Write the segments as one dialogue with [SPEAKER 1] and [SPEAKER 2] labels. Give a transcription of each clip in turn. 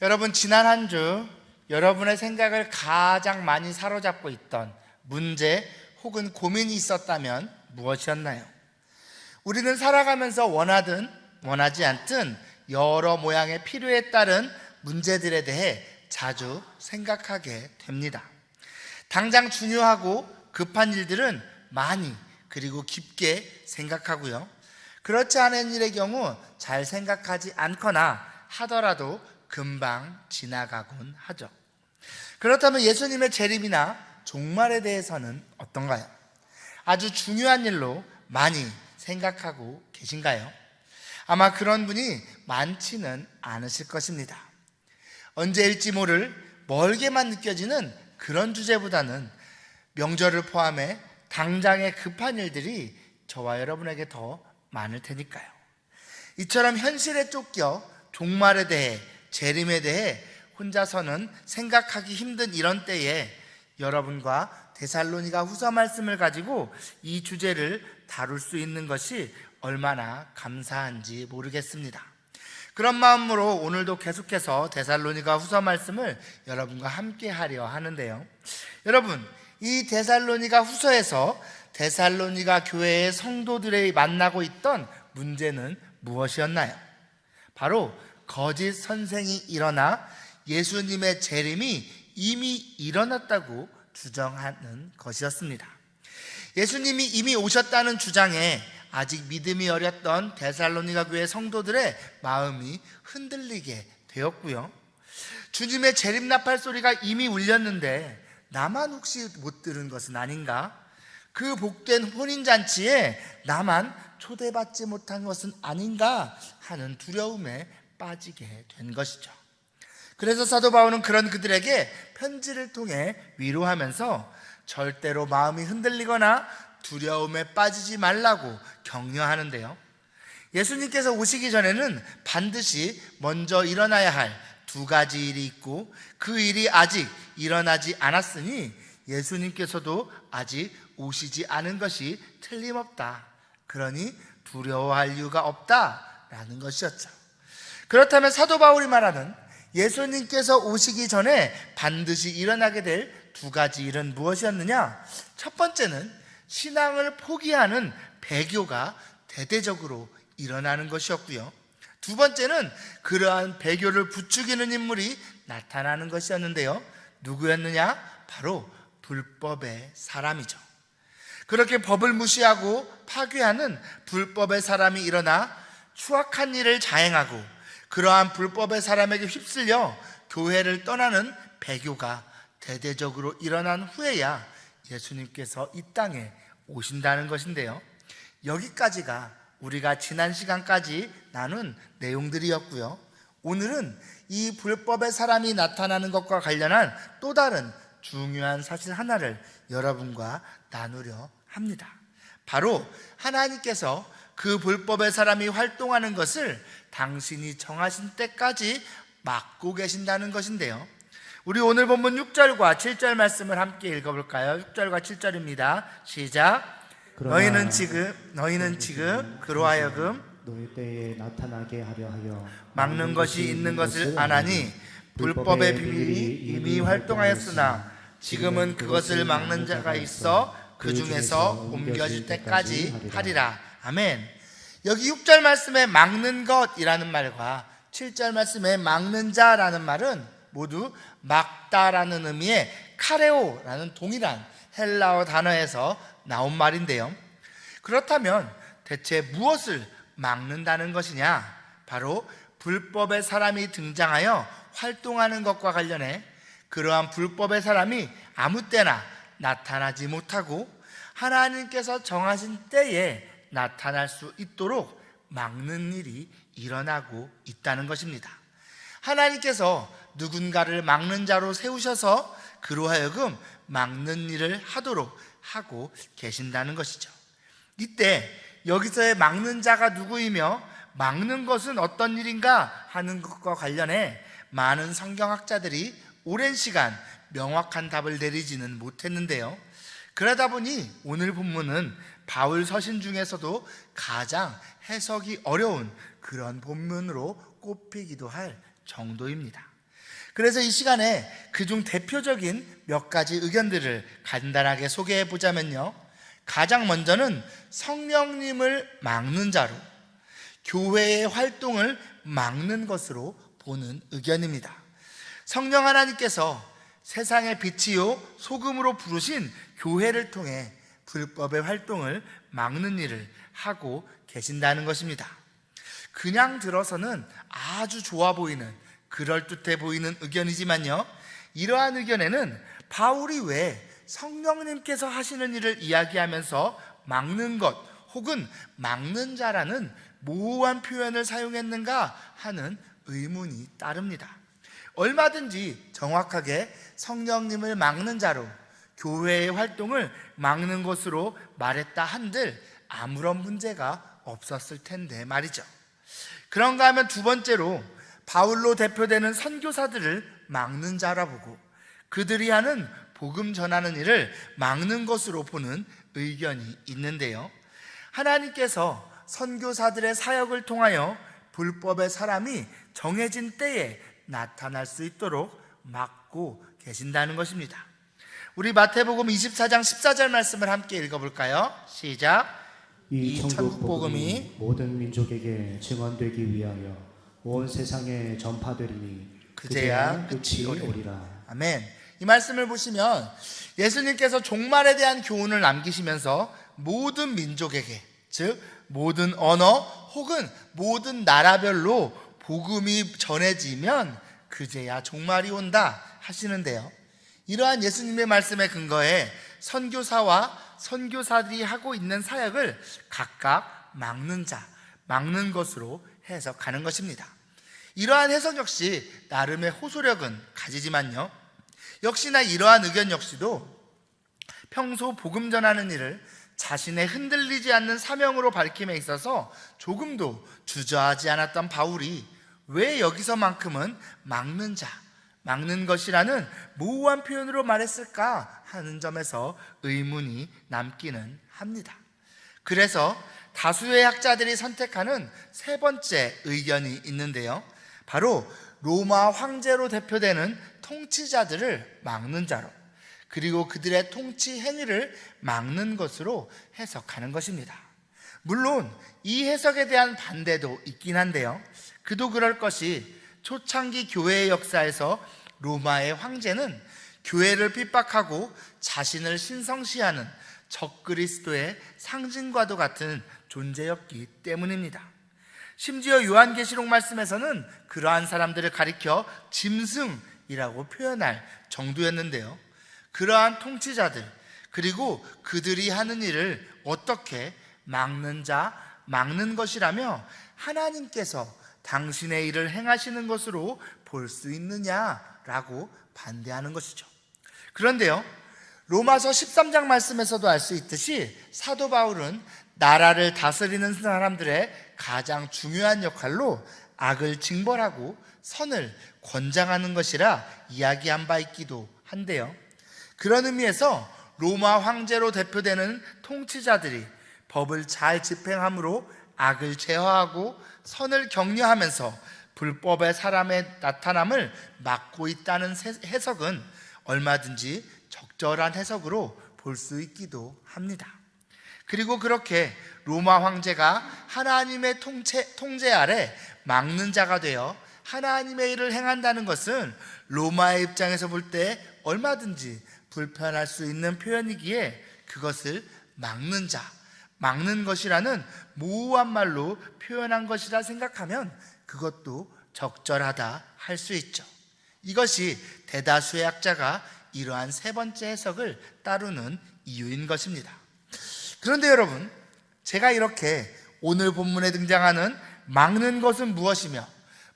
[SPEAKER 1] 여러분 지난 한 주 여러분의 생각을 가장 많이 사로잡고 있던 문제 혹은 고민이 있었다면 무엇이었나요? 우리는 살아가면서 원하든 원하지 않든 여러 모양의 필요에 따른 문제들에 대해 자주 생각하게 됩니다. 당장 중요하고 급한 일들은 많이 그리고 깊게 생각하고요. 그렇지 않은 일의 경우 잘 생각하지 않거나 하더라도 금방 지나가곤 하죠. 그렇다면 예수님의 재림이나 종말에 대해서는 어떤가요? 아주 중요한 일로 많이 생각하고 계신가요? 아마 그런 분이 많지는 않으실 것입니다. 언제일지 모를 멀게만 느껴지는 그런 주제보다는 명절을 포함해 당장의 급한 일들이 저와 여러분에게 더 많을 테니까요. 이처럼 현실에 쫓겨 종말에 대해 재림에 대해 혼자서는 생각하기 힘든 이런 때에 여러분과 데살로니가 후서 말씀을 가지고 이 주제를 다룰 수 있는 것이 얼마나 감사한지 모르겠습니다. 그런 마음으로 오늘도 계속해서 데살로니가 후서 말씀을 여러분과 함께 하려 하는데요. 여러분, 이 데살로니가 후서에서 데살로니가 교회의 성도들이 만나고 있던 문제는 무엇이었나요? 바로 거짓 선생이 일어나 예수님의 재림이 이미 일어났다고 주장하는 것이었습니다. 예수님이 이미 오셨다는 주장에 아직 믿음이 어렸던 데살로니가 교회 성도들의 마음이 흔들리게 되었고요. 주님의 재림 나팔 소리가 이미 울렸는데 나만 혹시 못 들은 것은 아닌가? 그 복된 혼인 잔치에 나만 초대받지 못한 것은 아닌가 하는 두려움에 빠지게 된 것이죠. 그래서 사도 바울은 그런 그들에게 편지를 통해 위로하면서 절대로 마음이 흔들리거나 두려움에 빠지지 말라고 격려하는데요. 예수님께서 오시기 전에는 반드시 먼저 일어나야 할 두 가지 일이 있고 그 일이 아직 일어나지 않았으니 예수님께서도 아직 오시지 않은 것이 틀림없다. 그러니 두려워할 이유가 없다라는 것이었죠. 그렇다면 사도 바울이 말하는 예수님께서 오시기 전에 반드시 일어나게 될 두 가지 일은 무엇이었느냐? 첫 번째는 신앙을 포기하는 배교가 대대적으로 일어나는 것이었고요. 두 번째는 그러한 배교를 부추기는 인물이 나타나는 것이었는데요. 누구였느냐? 바로 불법의 사람이죠. 그렇게 법을 무시하고 파괴하는 불법의 사람이 일어나 추악한 일을 자행하고 그러한 불법의 사람에게 휩쓸려 교회를 떠나는 배교가 대대적으로 일어난 후에야 예수님께서 이 땅에 오신다는 것인데요. 여기까지가 우리가 지난 시간까지 나눈 내용들이었고요. 오늘은 이 불법의 사람이 나타나는 것과 관련한 또 다른 중요한 사실 하나를 여러분과 나누려 합니다. 바로 하나님께서 그 불법의 사람이 활동하는 것을 당신이 정하신 때까지 막고 계신다는 것인데요. 우리 오늘 본문 6절과 7절 말씀을 함께 읽어볼까요? 6절과 7절입니다. 시작. 너희는 지금 너희는 지금 그로 하여금
[SPEAKER 2] 너희 때에 나타나게 하려 하여
[SPEAKER 1] 막는 것이 있는 것을 아나니 불법의 비밀이 이미 활동하였으나 지금은 그것을 막는 자가 있어 그 중에서 옮겨질 때까지 하리라. 아멘. 여기 6절 말씀에 막는 것이라는 말과 7절 말씀에 막는 자라는 말은 모두 막다라는 의미의 카레오라는 동일한 헬라어 단어에서 나온 말인데요. 그렇다면 대체 무엇을 막는다는 것이냐? 바로 불법의 사람이 등장하여 활동하는 것과 관련해 그러한 불법의 사람이 아무 때나 나타나지 못하고 하나님께서 정하신 때에 나타날 수 있도록 막는 일이 일어나고 있다는 것입니다. 하나님께서 누군가를 막는 자로 세우셔서 그로 하여금 막는 일을 하도록 하고 계신다는 것이죠. 이때 여기서의 막는 자가 누구이며 막는 것은 어떤 일인가 하는 것과 관련해 많은 성경학자들이 오랜 시간 명확한 답을 내리지는 못했는데요. 그러다 보니 오늘 본문은 바울 서신 중에서도 가장 해석이 어려운 그런 본문으로 꼽히기도 할 정도입니다. 그래서 이 시간에 그중 대표적인 몇 가지 의견들을 간단하게 소개해 보자면요. 가장 먼저는 성령님을 막는 자로 교회의 활동을 막는 것으로 보는 의견입니다. 성령 하나님께서 세상의 빛이요 소금으로 부르신 교회를 통해 불법의 활동을 막는 일을 하고 계신다는 것입니다. 그냥 들어서는 아주 좋아 보이는 그럴듯해 보이는 의견이지만요. 이러한 의견에는 바울이 왜 성령님께서 하시는 일을 이야기하면서 막는 것 혹은 막는 자라는 모호한 표현을 사용했는가 하는 의문이 따릅니다. 얼마든지 정확하게 성령님을 막는 자로 교회의 활동을 막는 것으로 말했다 한들 아무런 문제가 없었을 텐데 말이죠. 그런가 하면 두 번째로 바울로 대표되는 선교사들을 막는 자라 보고 그들이 하는 복음 전하는 일을 막는 것으로 보는 의견이 있는데요. 하나님께서 선교사들의 사역을 통하여 불법의 사람이 정해진 때에 나타날 수 있도록 막고 계신다는 것입니다. 우리 마태복음 24장 14절 말씀을 함께 읽어볼까요? 시작. 이이
[SPEAKER 2] 천국 복음이 모든 민족에게 증언되기 위하여 온 세상에 전파되리니
[SPEAKER 1] 그제야 끝이
[SPEAKER 2] 오리라.
[SPEAKER 1] 아멘. 이 말씀을 보시면 예수님께서 종말에 대한 교훈을 남기시면서 모든 민족에게, 즉, 모든 언어 혹은 모든 나라별로 복음이 전해지면 그제야 종말이 온다 하시는데요. 이러한 예수님의 말씀에 근거해 선교사와 선교사들이 하고 있는 사역을 각각 막는 자, 막는 것으로 해석하는 것입니다. 이러한 해석 역시 나름의 호소력은 가지지만요. 역시나 이러한 의견 역시도 평소 복음 전하는 일을 자신의 흔들리지 않는 사명으로 밝힘에 있어서 조금도 주저하지 않았던 바울이 왜 여기서만큼은 막는 자, 막는 것이라는 모호한 표현으로 말했을까 하는 점에서 의문이 남기는 합니다. 그래서 다수의 학자들이 선택하는 세 번째 의견이 있는데요. 바로 로마 황제로 대표되는 통치자들을 막는 자로 그리고 그들의 통치 행위를 막는 것으로 해석하는 것입니다. 물론 이 해석에 대한 반대도 있긴 한데요. 그도 그럴 것이 초창기 교회의 역사에서 로마의 황제는 교회를 핍박하고 자신을 신성시하는 적그리스도의 상징과도 같은 존재였기 때문입니다. 심지어 요한계시록 말씀에서는 그러한 사람들을 가리켜 짐승이라고 표현할 정도였는데요. 그러한 통치자들 그리고 그들이 하는 일을 어떻게 막는 자, 막는 것이라며 하나님께서 당신의 일을 행하시는 것으로 볼 수 있느냐라고 반대하는 것이죠. 그런데요, 로마서 13장 말씀에서도 알 수 있듯이 사도 바울은 나라를 다스리는 사람들의 가장 중요한 역할로 악을 징벌하고 선을 권장하는 것이라 이야기한 바 있기도 한데요. 그런 의미에서 로마 황제로 대표되는 통치자들이 법을 잘 집행함으로 악을 제어하고 선을 격려하면서 불법의 사람의 나타남을 막고 있다는 세- 해석은 얼마든지 적절한 해석으로 볼 수 있기도 합니다. 그리고 그렇게 로마 황제가 하나님의 통제, 통제 아래 막는 자가 되어 하나님의 일을 행한다는 것은 로마의 입장에서 볼 때 얼마든지 불편할 수 있는 표현이기에 그것을 막는 자, 막는 것이라는 모호한 말로 표현한 것이라 생각하면 그것도 적절하다 할 수 있죠. 이것이 대다수의 학자가 이러한 세 번째 해석을 따르는 이유인 것입니다. 그런데 여러분, 제가 이렇게 오늘 본문에 등장하는 막는 것은 무엇이며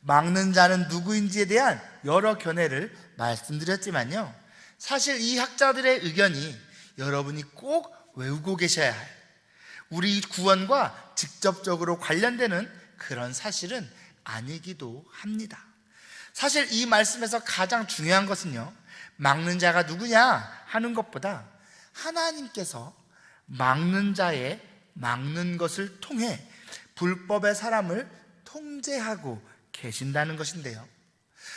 [SPEAKER 1] 막는 자는 누구인지에 대한 여러 견해를 말씀드렸지만요. 사실 이 학자들의 의견이 여러분이 꼭 외우고 계셔야 할 우리 구원과 직접적으로 관련되는 그런 사실은 아니기도 합니다. 사실 이 말씀에서 가장 중요한 것은요, 막는 자가 누구냐 하는 것보다 하나님께서 막는 자의 막는 것을 통해 불법의 사람을 통제하고 계신다는 것인데요.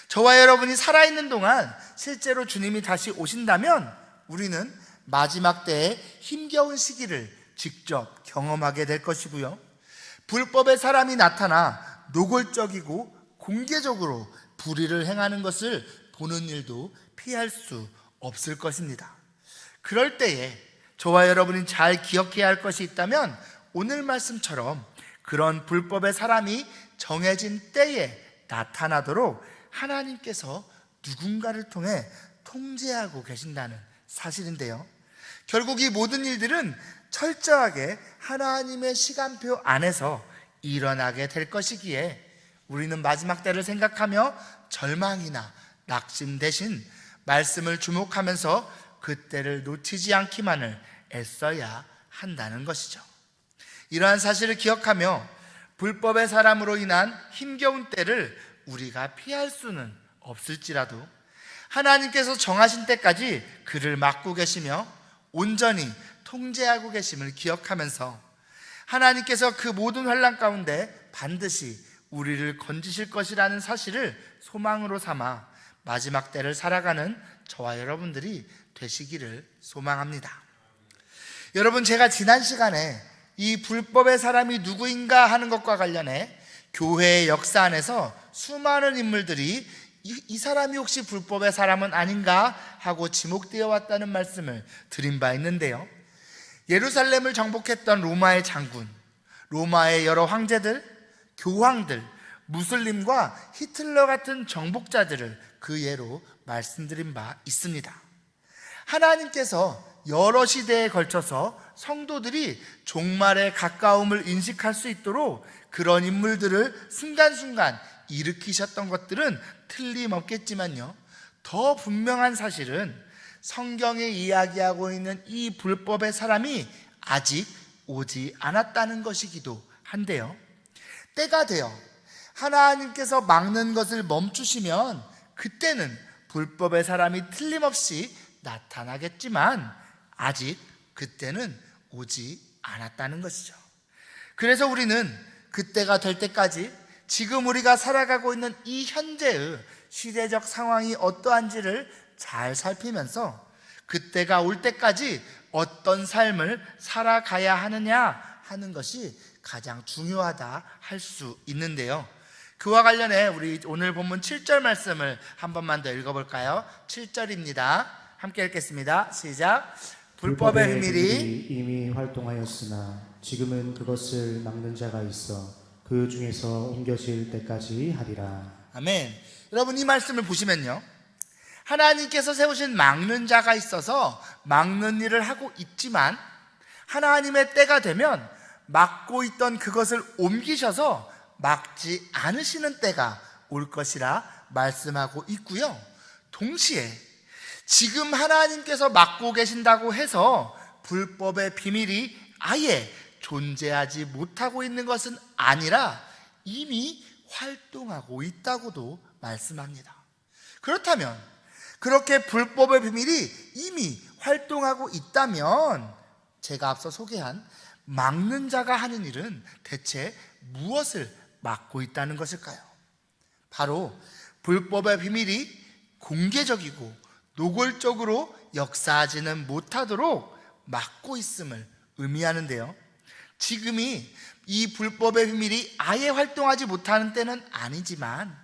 [SPEAKER 1] 저와 여러분이 살아있는 동안 실제로 주님이 다시 오신다면 우리는 마지막 때의 힘겨운 시기를 직접 경험하게 될 것이고요. 불법의 사람이 나타나 노골적이고 공개적으로 불의를 행하는 것을 보는 일도 피할 수 없을 것입니다. 그럴 때에 저와 여러분이 잘 기억해야 할 것이 있다면 오늘 말씀처럼 그런 불법의 사람이 정해진 때에 나타나도록 하나님께서 누군가를 통해 통제하고 계신다는 사실인데요. 결국 이 모든 일들은 철저하게 하나님의 시간표 안에서 일어나게 될 것이기에 우리는 마지막 때를 생각하며 절망이나 낙심 대신 말씀을 주목하면서 그때를 놓치지 않기만을 애써야 한다는 것이죠. 이러한 사실을 기억하며 불법의 사람으로 인한 힘겨운 때를 우리가 피할 수는 없을지라도 하나님께서 정하신 때까지 그를 막고 계시며 온전히 통제하고 계심을 기억하면서 하나님께서 그 모든 환란 가운데 반드시 우리를 건지실 것이라는 사실을 소망으로 삼아 마지막 때를 살아가는 저와 여러분들이 되시기를 소망합니다. 여러분 제가 지난 시간에 이 불법의 사람이 누구인가 하는 것과 관련해 교회의 역사 안에서 수많은 인물들이 이, 이 사람이 혹시 불법의 사람은 아닌가 하고 지목되어 왔다는 말씀을 드린 바 있는데요. 예루살렘을 정복했던 로마의 장군, 로마의 여러 황제들, 교황들, 무슬림과 히틀러 같은 정복자들을 그 예로 말씀드린 바 있습니다. 하나님께서 여러 시대에 걸쳐서 성도들이 종말의 가까움을 인식할 수 있도록 그런 인물들을 순간순간 일으키셨던 것들은 틀림없겠지만요. 더 분명한 사실은 성경에 이야기하고 있는 이 불법의 사람이 아직 오지 않았다는 것이기도 한데요. 때가 되어 하나님께서 막는 것을 멈추시면 그때는 불법의 사람이 틀림없이 나타나겠지만 아직 그때는 오지 않았다는 것이죠. 그래서 우리는 그때가 될 때까지 지금 우리가 살아가고 있는 이 현재의 시대적 상황이 어떠한지를 잘 살피면서 그때가 올 때까지 어떤 삶을 살아가야 하느냐 하는 것이 가장 중요하다 할 수 있는데요. 그와 관련해 우리 오늘 본문 7절 말씀을 한 번만 더 읽어볼까요? 7절입니다. 함께 읽겠습니다. 시작. 불법의 비밀이
[SPEAKER 2] 이미 활동하였으나 지금은 그것을 막는 자가 있어 그 중에서 옮겨질 때까지 하리라.
[SPEAKER 1] 아멘. 여러분 이 말씀을 보시면요. 하나님께서 세우신 막는 자가 있어서 막는 일을 하고 있지만 하나님의 때가 되면 막고 있던 그것을 옮기셔서 막지 않으시는 때가 올 것이라 말씀하고 있고요. 동시에 지금 하나님께서 막고 계신다고 해서 불법의 비밀이 아예 존재하지 못하고 있는 것은 아니라 이미 활동하고 있다고도 말씀합니다. 그렇다면 그렇게 불법의 비밀이 이미 활동하고 있다면 제가 앞서 소개한 막는 자가 하는 일은 대체 무엇을 막고 있다는 것일까요? 바로 불법의 비밀이 공개적이고 노골적으로 역사하지는 못하도록 막고 있음을 의미하는데요. 지금이 이 불법의 비밀이 아예 활동하지 못하는 때는 아니지만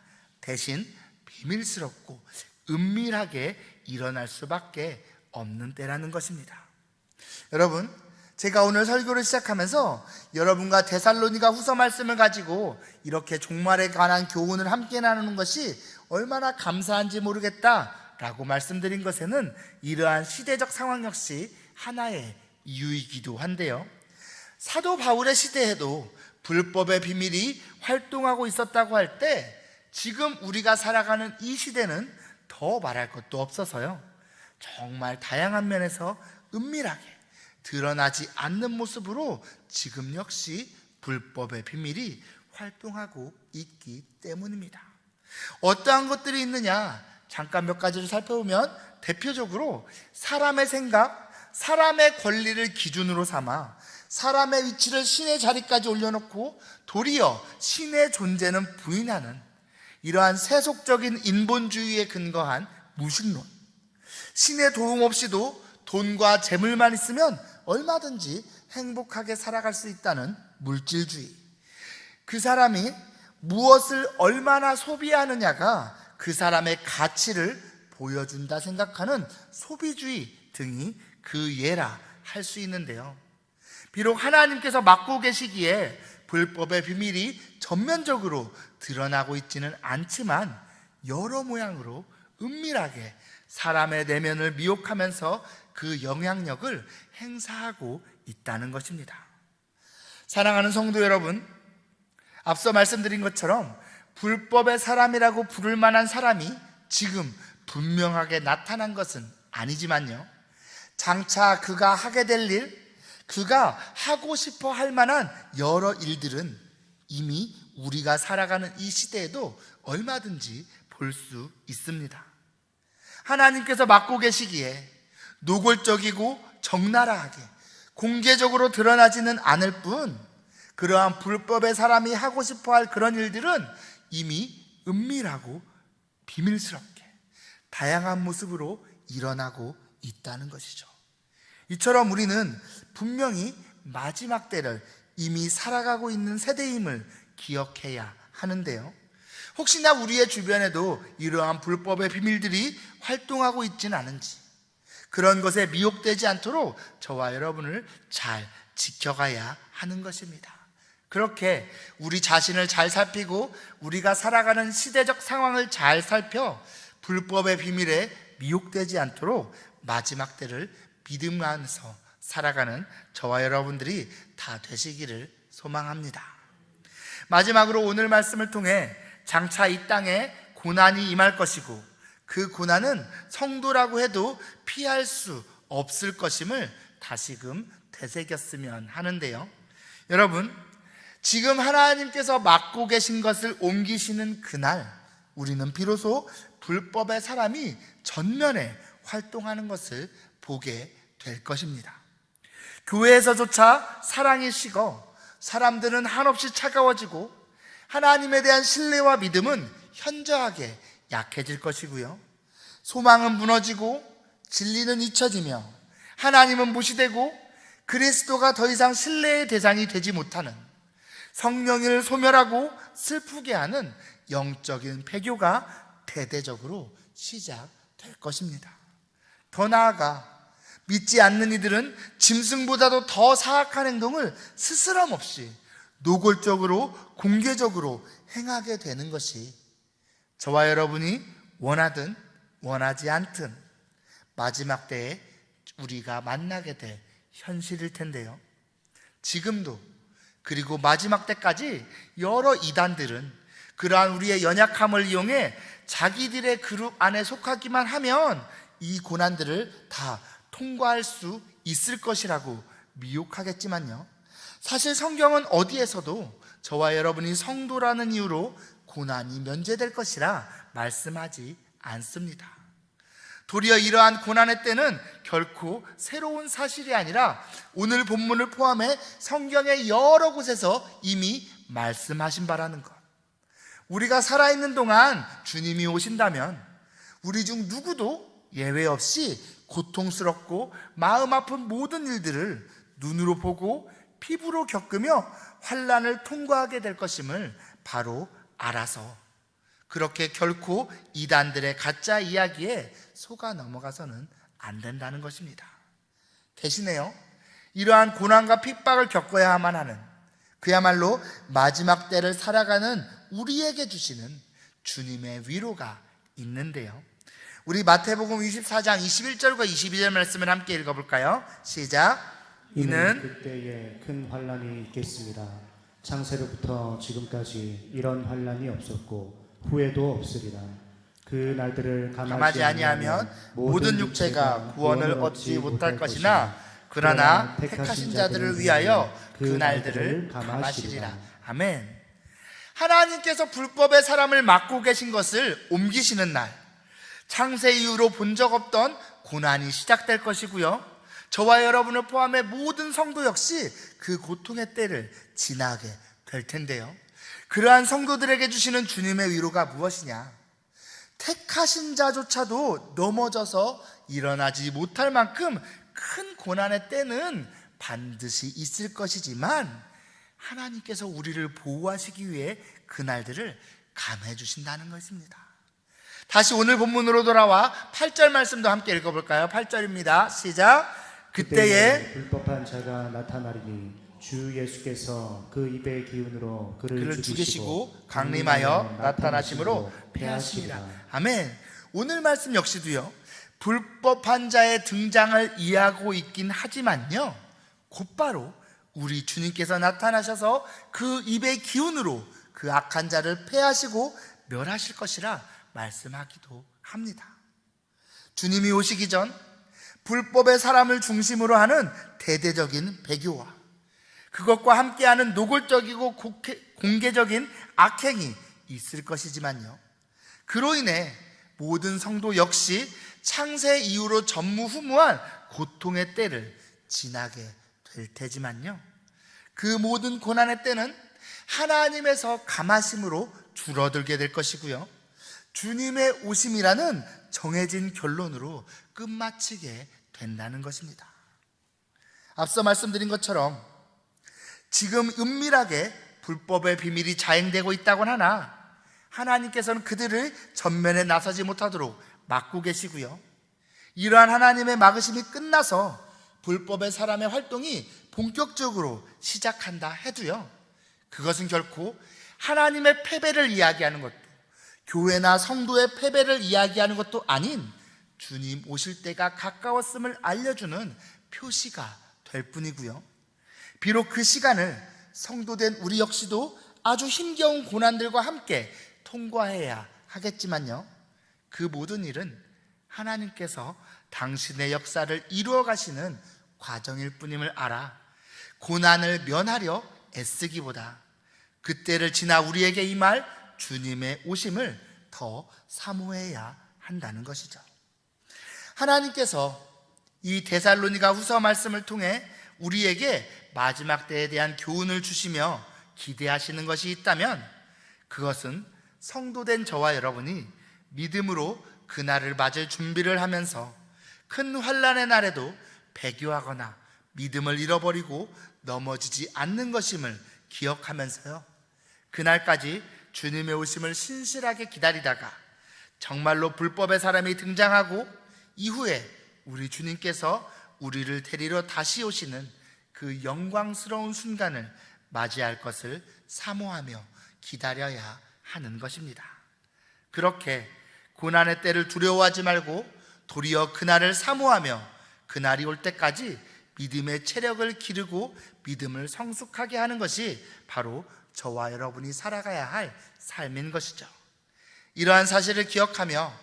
[SPEAKER 1] 대신 비밀스럽고 은밀하게 일어날 수밖에 없는 때라는 것입니다. 여러분, 제가 오늘 설교를 시작하면서 여러분과 데살로니가 후서 말씀을 가지고 이렇게 종말에 관한 교훈을 함께 나누는 것이 얼마나 감사한지 모르겠다라고 말씀드린 것에는 이러한 시대적 상황 역시 하나의 이유이기도 한데요. 사도 바울의 시대에도 불법의 비밀이 활동하고 있었다고 할 때 지금 우리가 살아가는 이 시대는 더 말할 것도 없어서요. 정말 다양한 면에서 은밀하게 드러나지 않는 모습으로 지금 역시 불법의 비밀이 활동하고 있기 때문입니다. 어떠한 것들이 있느냐? 잠깐 몇 가지를 살펴보면 대표적으로 사람의 생각, 사람의 권리를 기준으로 삼아 사람의 위치를 신의 자리까지 올려놓고 도리어 신의 존재는 부인하는 이러한 세속적인 인본주의에 근거한 무신론, 신의 도움 없이도 돈과 재물만 있으면 얼마든지 행복하게 살아갈 수 있다는 물질주의. 그 사람이 무엇을 얼마나 소비하느냐가 그 사람의 가치를 보여준다 생각하는 소비주의 등이 그 예라 할 수 있는데요. 비록 하나님께서 막고 계시기에 불법의 비밀이 전면적으로 드러나고 있지는 않지만 여러 모양으로 은밀하게 사람의 내면을 미혹하면서 그 영향력을 행사하고 있다는 것입니다. 사랑하는 성도 여러분, 앞서 말씀드린 것처럼 불법의 사람이라고 부를 만한 사람이 지금 분명하게 나타난 것은 아니지만요. 장차 그가 하게 될 일, 그가 하고 싶어 할 만한 여러 일들은 이미 우리가 살아가는 이 시대에도 얼마든지 볼 수 있습니다. 하나님께서 맡고 계시기에 노골적이고 적나라하게 공개적으로 드러나지는 않을 뿐 그러한 불법의 사람이 하고 싶어 할 그런 일들은 이미 은밀하고 비밀스럽게 다양한 모습으로 일어나고 있다는 것이죠. 이처럼 우리는 분명히 마지막 때를 이미 살아가고 있는 세대임을 기억해야 하는데요. 혹시나 우리의 주변에도 이러한 불법의 비밀들이 활동하고 있지는 않은지 그런 것에 미혹되지 않도록 저와 여러분을 잘 지켜가야 하는 것입니다. 그렇게 우리 자신을 잘 살피고 우리가 살아가는 시대적 상황을 잘 살펴 불법의 비밀에 미혹되지 않도록 마지막 때를 믿으면서 살아가는 저와 여러분들이 다 되시기를 소망합니다. 마지막으로 오늘 말씀을 통해 장차 이 땅에 고난이 임할 것이고 그 고난은 성도라고 해도 피할 수 없을 것임을 다시금 되새겼으면 하는데요. 여러분, 지금 하나님께서 맡고 계신 것을 옮기시는 그날, 우리는 비로소 불법의 사람이 전면에 활동하는 것을 보게 될 것입니다. 교회에서조차 사랑이 식어 사람들은 한없이 차가워지고 하나님에 대한 신뢰와 믿음은 현저하게 약해질 것이고요. 소망은 무너지고 진리는 잊혀지며 하나님은 무시되고 그리스도가 더 이상 신뢰의 대상이 되지 못하는 성령을 소멸하고 슬프게 하는 영적인 폐교가 대대적으로 시작될 것입니다. 더 나아가 믿지 않는 이들은 짐승보다도 더 사악한 행동을 스스럼 없이 노골적으로 공개적으로 행하게 되는 것이 저와 여러분이 원하든 원하지 않든 마지막 때에 우리가 만나게 될 현실일 텐데요. 지금도 그리고 마지막 때까지 여러 이단들은 그러한 우리의 연약함을 이용해 자기들의 그룹 안에 속하기만 하면 이 고난들을 다 통과할 수 있을 것이라고 미혹하겠지만요. 사실 성경은 어디에서도 저와 여러분이 성도라는 이유로 고난이 면제될 것이라 말씀하지 않습니다. 도리어 이러한 고난의 때는 결코 새로운 사실이 아니라 오늘 본문을 포함해 성경의 여러 곳에서 이미 말씀하신 바라는 것. 우리가 살아있는 동안 주님이 오신다면 우리 중 누구도 예외 없이 고통스럽고 마음 아픈 모든 일들을 눈으로 보고 피부로 겪으며 환란을 통과하게 될 것임을 바로 알아서 그렇게 결코 이단들의 가짜 이야기에 속아 넘어가서는 안 된다는 것입니다. 대신에요, 이러한 고난과 핍박을 겪어야만 하는 그야말로 마지막 때를 살아가는 우리에게 주시는 주님의 위로가 있는데요. 우리 마태복음 24장 21절과 22절 말씀을 함께 읽어볼까요? 시작.
[SPEAKER 2] 이는 그때에 큰 환란이 있겠습니다. 창세로부터 지금까지 이런 환란이 없었고 후에도 없으리라. 그 날들을
[SPEAKER 1] 감하지 아니하면 모든 육체가 구원을 얻지 못할 것이나 그러나 택하신 자들을 위하여 그 날들을 감하시리라. 아멘. 하나님께서 불법의 사람을 맡고 계신 것을 옮기시는 날, 창세 이후로 본 적 없던 고난이 시작될 것이고요. 저와 여러분을 포함해 모든 성도 역시 그 고통의 때를 지나게 될 텐데요. 그러한 성도들에게 주시는 주님의 위로가 무엇이냐? 택하신 자조차도 넘어져서 일어나지 못할 만큼 큰 고난의 때는 반드시 있을 것이지만 하나님께서 우리를 보호하시기 위해 그날들을 감해 주신다는 것입니다. 다시 오늘 본문으로 돌아와 8절 말씀도 함께 읽어볼까요? 8절입니다. 시작. 그때에
[SPEAKER 2] 불법한 자가 나타나리니 주 예수께서 그 입의 기운으로 그를,
[SPEAKER 1] 그를
[SPEAKER 2] 죽이시고
[SPEAKER 1] 죽이시고 강림하여 나타나심으로 패하시리라. 아멘. 오늘 말씀 역시도요. 불법한 자의 등장을 이해하고 있긴 하지만요. 곧바로 우리 주님께서 나타나셔서 그 입의 기운으로 그 악한 자를 패하시고 멸하실 것이라 말씀하기도 합니다. 주님이 오시기 전 불법의 사람을 중심으로 하는 대대적인 배교와 그것과 함께하는 노골적이고 공개적인 악행이 있을 것이지만요. 그로 인해 모든 성도 역시 창세 이후로 전무후무한 고통의 때를 지나게 될 테지만요. 그 모든 고난의 때는 하나님에서 감하심으로 줄어들게 될 것이고요. 주님의 오심이라는 정해진 결론으로 끝마치게 된다는 것입니다. 앞서 말씀드린 것처럼 지금 은밀하게 불법의 비밀이 자행되고 있다곤 하나 하나님께서는 그들을 전면에 나서지 못하도록 막고 계시고요. 이러한 하나님의 막으심이 끝나서 불법의 사람의 활동이 본격적으로 시작한다 해도요. 그것은 결코 하나님의 패배를 이야기하는 것도 교회나 성도의 패배를 이야기하는 것도 아닌 주님 오실 때가 가까웠음을 알려주는 표시가 될 뿐이고요. 비록 그 시간을 성도된 우리 역시도 아주 힘겨운 고난들과 함께 통과해야 하겠지만요. 그 모든 일은 하나님께서 당신의 역사를 이루어 가시는 과정일 뿐임을 알아 고난을 면하려 애쓰기보다 그때를 지나 우리에게 임할 주님의 오심을 더 사모해야 한다는 것이죠. 하나님께서 이 데살로니가 후서 말씀을 통해 우리에게 마지막 때에 대한 교훈을 주시며 기대하시는 것이 있다면 그것은 성도된 저와 여러분이 믿음으로 그날을 맞을 준비를 하면서 큰 환란의 날에도 배교하거나 믿음을 잃어버리고 넘어지지 않는 것임을 기억하면서요. 그날까지 주님의 오심을 신실하게 기다리다가 정말로 불법의 사람이 등장하고 이후에 우리 주님께서 우리를 데리러 다시 오시는 그 영광스러운 순간을 맞이할 것을 사모하며 기다려야 하는 것입니다. 그렇게 고난의 때를 두려워하지 말고 도리어 그날을 사모하며 그날이 올 때까지 믿음의 체력을 기르고 믿음을 성숙하게 하는 것이 바로 저와 여러분이 살아가야 할 삶인 것이죠. 이러한 사실을 기억하며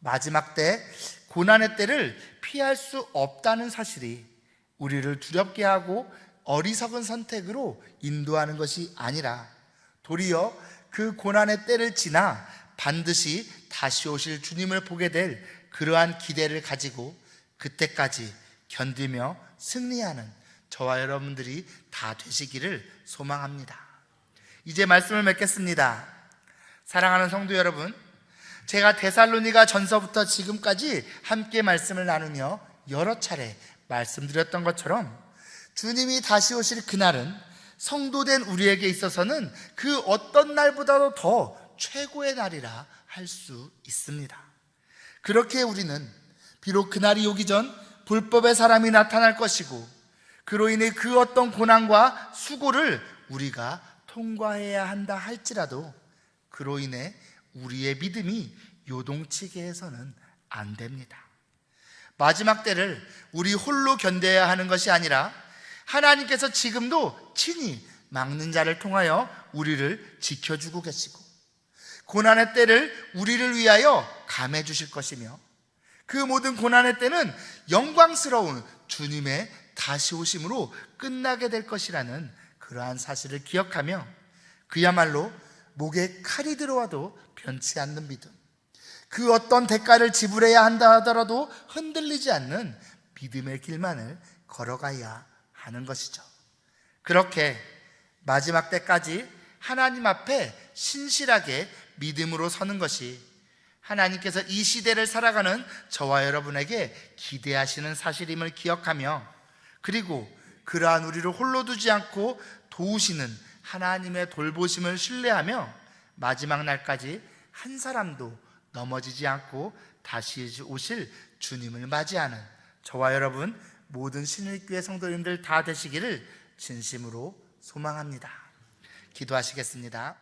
[SPEAKER 1] 마지막 때 고난의 때를 피할 수 없다는 사실이 우리를 두렵게 하고 어리석은 선택으로 인도하는 것이 아니라 도리어 그 고난의 때를 지나 반드시 다시 오실 주님을 보게 될 그러한 기대를 가지고 그때까지 견디며 승리하는 저와 여러분들이 다 되시기를 소망합니다. 이제 말씀을 맺겠습니다. 사랑하는 성도 여러분, 제가 데살로니가 전서부터 지금까지 함께 말씀을 나누며 여러 차례 말씀드렸던 것처럼 주님이 다시 오실 그날은 성도된 우리에게 있어서는 그 어떤 날보다도 더 최고의 날이라 할 수 있습니다. 그렇게 우리는 비록 그날이 오기 전 불법의 사람이 나타날 것이고 그로 인해 그 어떤 고난과 수고를 우리가 통과해야 한다 할지라도 그로 인해 우리의 믿음이 요동치게 해서는 안 됩니다. 마지막 때를 우리 홀로 견뎌야 하는 것이 아니라 하나님께서 지금도 친히 막는 자를 통하여 우리를 지켜주고 계시고 고난의 때를 우리를 위하여 감해 주실 것이며 그 모든 고난의 때는 영광스러운 주님의 다시 오심으로 끝나게 될 것이라는 그러한 사실을 기억하며 그야말로 목에 칼이 들어와도 변치 않는 믿음. 그 어떤 대가를 지불해야 한다 하더라도 흔들리지 않는 믿음의 길만을 걸어가야 하는 것이죠. 그렇게 마지막 때까지 하나님 앞에 신실하게 믿음으로 서는 것이 하나님께서 이 시대를 살아가는 저와 여러분에게 기대하시는 사실임을 기억하며 그리고 그러한 우리를 홀로 두지 않고 도우시는 하나님의 돌보심을 신뢰하며 마지막 날까지 한 사람도 넘어지지 않고 다시 오실 주님을 맞이하는 저와 여러분 모든 신일교회 성도님들 다 되시기를 진심으로 소망합니다. 기도하시겠습니다.